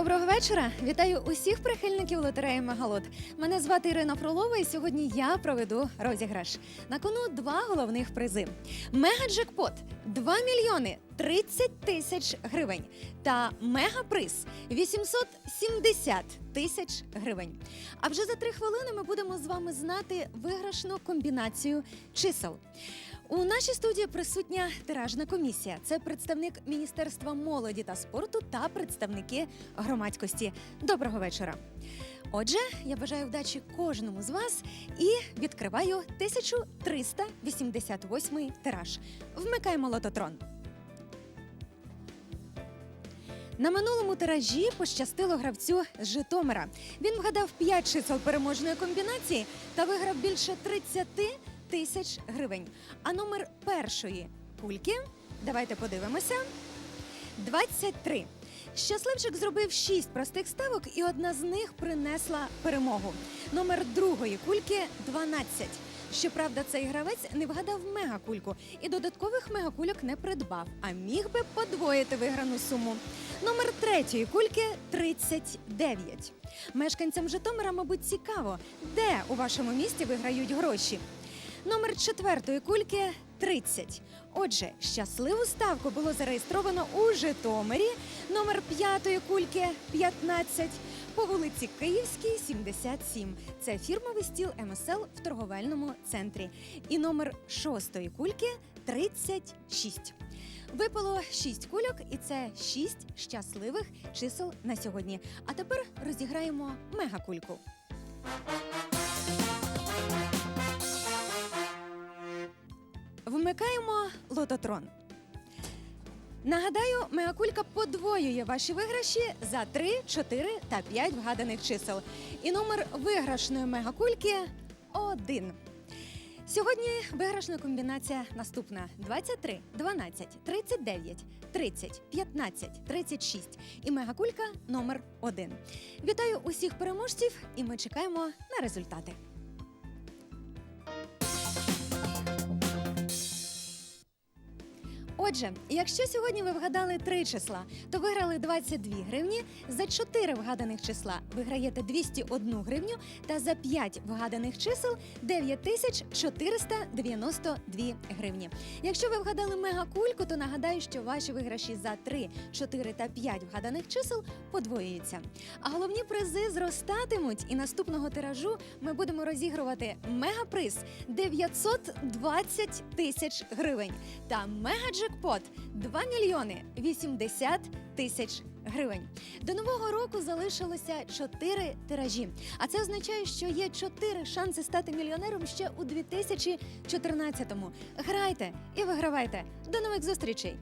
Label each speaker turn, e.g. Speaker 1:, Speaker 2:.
Speaker 1: вечора! Вітаю усіх прихильників лотереї Мегалот. Мене звати Ірина Фролова, і сьогодні я проведу розіграш. На кону два головних призи: мегаджекпот 2 мільйони 30 тисяч гривень та мегаприз 870 тисяч гривень. А вже за три хвилини ми будемо з вами знати виграшну комбінацію чисел. У нашій студії присутня тиражна комісія. Це представник Міністерства молоді та спорту та представники громадськості. Доброго вечора. Отже, я бажаю вдачі кожному з вас і відкриваю 1388 тираж. Вмикаємо лототрон. На минулому тиражі пощастило гравцю з Житомира. Він вгадав 5 чисел переможної комбінації та виграв більше 30 тисяч гривень. А номер першої кульки, давайте подивимося. 23. Щасливчик зробив 6 простих ставок, і одна з них принесла перемогу. Номер другої кульки 12. Щоправда, цей гравець не вгадав мегакульку і додаткових мегакульок не придбав, а міг би подвоїти виграну суму. Номер третьої кульки 39. Мешканцям Житомира, мабуть, цікаво, де у вашому місті виграють гроші. Номер четвертої кульки 30. Отже, щасливу ставку було зареєстровано у Житомирі. Номер п'ятої кульки 15. По вулиці Київській, 77. Це фірмовий стіл МСЛ в торговельному центрі. І номер шостої кульки 36. Випало 6 кульок, і це 6 щасливих чисел на сьогодні. А тепер розіграємо мегакульку. Вмикаємо лототрон. Нагадаю, мегакулька подвоює ваші виграші за 3, 4 та 5 вгаданих чисел. І номер виграшної мегакульки 1. Сьогодні виграшна комбінація наступна: 23, 12, 39, 30, 15, 36 і мегакулька номер 1. Вітаю усіх переможців, і ми чекаємо на результати. Отже, якщо сьогодні ви вгадали три числа, то виграли 22 гривні. За 4 вгаданих числа виграєте 201 гривню та за 5 вгаданих чисел 9492 гривні. Якщо ви вгадали мегакульку, то нагадаю, що ваші виграші за 3, 4 та 5 вгаданих чисел подвоюються. А головні призи зростатимуть, і наступного тиражу ми будемо розігрувати мегаприз 920 тисяч гривень та мегаджекпот 2 мільйони 80 тисяч гривень. До нового року залишилося 4 тиражі. А це означає, що є 4 шанси стати мільйонером ще у 2014-му. Грайте і вигравайте. До нових зустрічей!